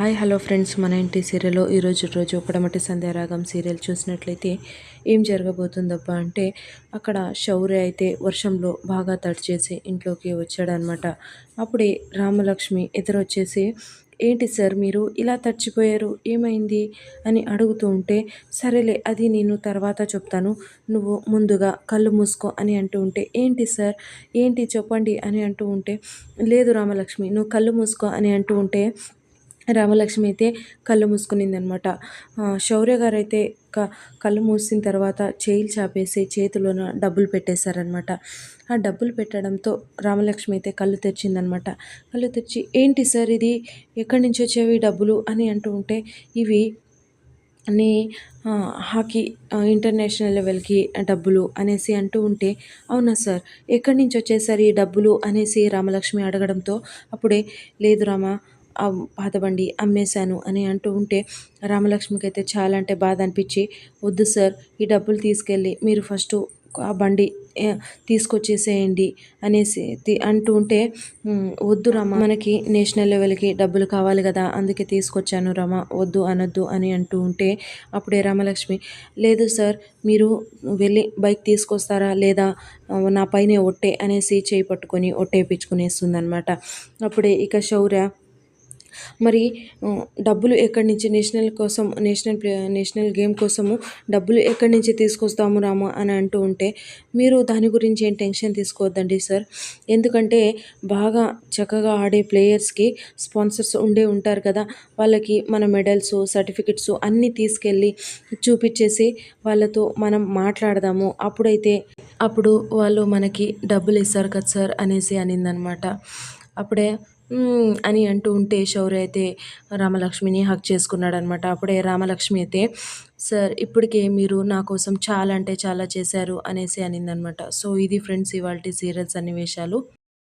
Hi hello friends. మన ఇంటి సీరియల్లో ఈరోజు రోజు ఒకటమటి సంధ్యారాగం సీరియల్ చూసినట్లయితే ఏం జరగబోతుందబ్బా అంటే అక్కడ శౌర్య అయితే వర్షంలో బాగా తడిచేసి ఇంట్లోకి వచ్చాడనమాట. అప్పుడే రామలక్ష్మి ఎదురొచ్చేసి ఏంటి సార్ మీరు ఇలా తడిచిపోయారు? ఏమైంది? అని అడుగుతూ ఉంటే సరేలే అది నేను తర్వాత చెప్తాను. నువ్వు ముందుగా కళ్ళు మూసుకో అని అంటూ ఉంటే ఏంటి సార్? ఏంటి? చెప్పండి అని అంటూ ఉంటే లేదు రామలక్ష్మి నువ్వు కళ్ళు మూసుకో అని అంటూ ఉంటే రామలక్ష్మి అయితే కళ్ళు మూసుకునిందనమాట. శౌర్య గారు అయితే క కళ్ళు మూసిన తర్వాత చేయిలు చాపేసి చేతిలోన డబ్బులు పెట్టేశారనమాట. ఆ డబ్బులు పెట్టడంతో రామలక్ష్మి అయితే కళ్ళు తెరిచిందనమాట. కళ్ళు తెరిచి ఏంటి సార్ ఇది? ఎక్కడి నుంచి వచ్చేవి డబ్బులు? అని అంటూ ఉంటే ఇవి నీ హాకీ ఇంటర్నేషనల్ లెవెల్కి డబ్బులు అనేసి అంటూ ఉంటే అవునా సార్? ఎక్కడి నుంచి వచ్చేసరి ఈ డబ్బులు? అనేసి రామలక్ష్మి అడగడంతో అప్పుడే లేదు రామా పాత బండి అమ్మేశాను అని అంటూ ఉంటే రామలక్ష్మికి అయితే చాలా అంటే బాధ అనిపించి వద్దు సార్ ఈ డబ్బులు తీసుకెళ్ళి మీరు ఫస్ట్ ఆ బండి తీసుకొచ్చేసేయండి అనేసి అంటూ ఉంటే వద్దు రమ మనకి నేషనల్ లెవెల్కి డబ్బులు కావాలి కదా అందుకే తీసుకొచ్చాను రమ వద్దు అనొద్దు అని అంటూ ఉంటే అప్పుడే రామలక్ష్మి లేదు సార్ మీరు వెళ్ళి బైక్ తీసుకొస్తారా లేదా నా పైనే ఒట్టే అనేసి చేయి పట్టుకొని ఒట్టేపించుకునేస్తుంది అనమాట అప్పుడే ఇక శౌర్య మరి డబ్బులు ఎక్కడి నుంచి నేషనల్ కోసం నేషనల్ ప్లే నేషనల్ గేమ్ కోసము డబ్బులు ఎక్కడి నుంచి తీసుకొస్తాము రాము అని అంటూ ఉంటే మీరు దాని గురించి ఏం టెన్షన్ తీసుకోవద్దండి సార్. ఎందుకంటే బాగా చక్కగా ఆడే ప్లేయర్స్కి స్పాన్సర్స్ ఉండే ఉంటారు కదా వాళ్ళకి మన మెడల్స్ సర్టిఫికెట్స్ అన్నీ తీసుకెళ్ళి చూపించేసి వాళ్ళతో మనం మాట్లాడదాము. అప్పుడైతే అప్పుడు వాళ్ళు మనకి డబ్బులు ఇస్తారు కదా సార్ అనేసి అనిందనమాట. అప్పుడే అని అంటూ ఉంటే శౌర్య అయితే రామలక్ష్మిని హక్ చేసుకున్నాడనమాట అప్పుడే రామలక్ష్మి అయితే సార్ ఇప్పటికే మీరు నా కోసం చాలా అంటే చాలా చేశారు అనేసి అనిందనమాట సో ఇది ఫ్రెండ్స్ ఇవాళ సీరియల్స్ సన్నివేశాలు.